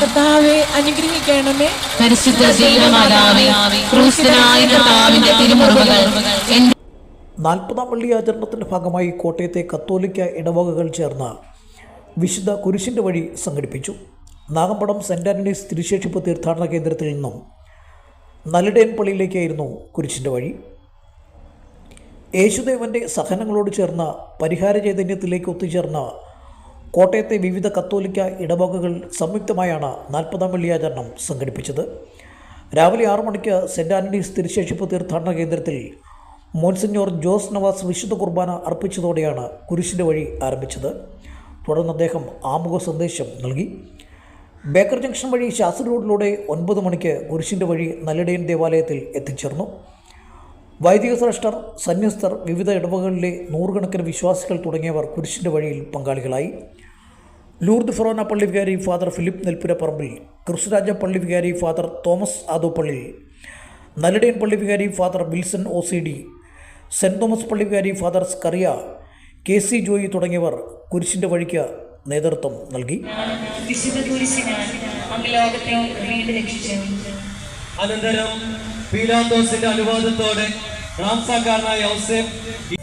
കർത്താവെ അനുഗ്രഹിക്കണമേ. പരിശുദ്ധ ദൈവമാതാവേ ക്രൂശനായ കർത്താവിന്റെ തിരുമുറിവുകൾ. എന്റെ നാൽപ്പതാം പള്ളി ആചരണത്തിന്റെ ഭാഗമായി കോട്ടയത്തെ കത്തോലിക്ക ഇടവകകൾ ചേർന്ന് വിശുദ്ധ കുരിശിന്റെ വഴി സംഘടിപ്പിച്ചു. നാഗമ്പടം സെന്റ് ആന്റണീസ് തിരുശേഷിപ്പ് തീർത്ഥാടന കേന്ദ്രത്തിൽ നിന്നും നല്ലടേൻ പള്ളിയിലേക്കായിരുന്നു കുരിശിന്റെ വഴി. യേശുദേവന്റെ സഹനങ്ങളോട് ചേർന്ന പരിഹാര ചൈതന്യത്തിലേക്ക് ഒത്തുചേർന്ന കോട്ടയത്തെ വിവിധ കത്തോലിക്ക ഇടവകകൾ സംയുക്തമായാണ് നാൽപ്പതാം വെള്ളിയാചരണം സംഘടിപ്പിച്ചത്. രാവിലെ ആറു മണിക്ക് സെന്റ് ആന്റണീസ് തിരുശേഷിപ്പ് തീർത്ഥാടന കേന്ദ്രത്തിൽ മോൻസിഞ്ഞോർ ജോസ് നവാസ് വിശുദ്ധ കുർബാന അർപ്പിച്ചതോടെയാണ് കുരിശിന്റെ വഴി ആരംഭിച്ചത്. തുടർന്ന് അദ്ദേഹം ആമുഖ സന്ദേശം നൽകി. ബേക്കർ ജംഗ്ഷൻ വഴി ശാസ്ത്ര റോഡിലൂടെ ഒൻപത് മണിക്ക് കുരിശിന്റെ വഴി നല്ലിടയൻ ദേവാലയത്തിൽ എത്തിച്ചേർന്നു. വൈദിക ശ്രേഷ്ഠർ സന്യസ്തർ വിവിധ ഇടവകളിലെ നൂറുകണക്കിന് വിശ്വാസികൾ തുടങ്ങിയവർ കുരിശിന്റെ വഴിയിൽ പങ്കാളികളായി. ലൂർദ് ഫൊറോന പള്ളി വികാരി ഫാദർ ഫിലിപ്പ് നെൽപ്പുര പറമ്പിൽ ക്രിസ്തുരാജ പള്ളി വികാരി ഫാദർ തോമസ് ആദോപ്പള്ളി നല്ലടയൻ പള്ളി വികാരി father Wilson O C D saint Thomas പള്ളി വികാരി father Skaria K C Joy തുടങ്ങിയവർ കുരിശിന്റെ വഴിക്ക് നേതൃത്വം നൽകി. അനന്തരം പീലാന്തോസിന്റെ അനുവാദത്തോടെ Franca Garna Yosef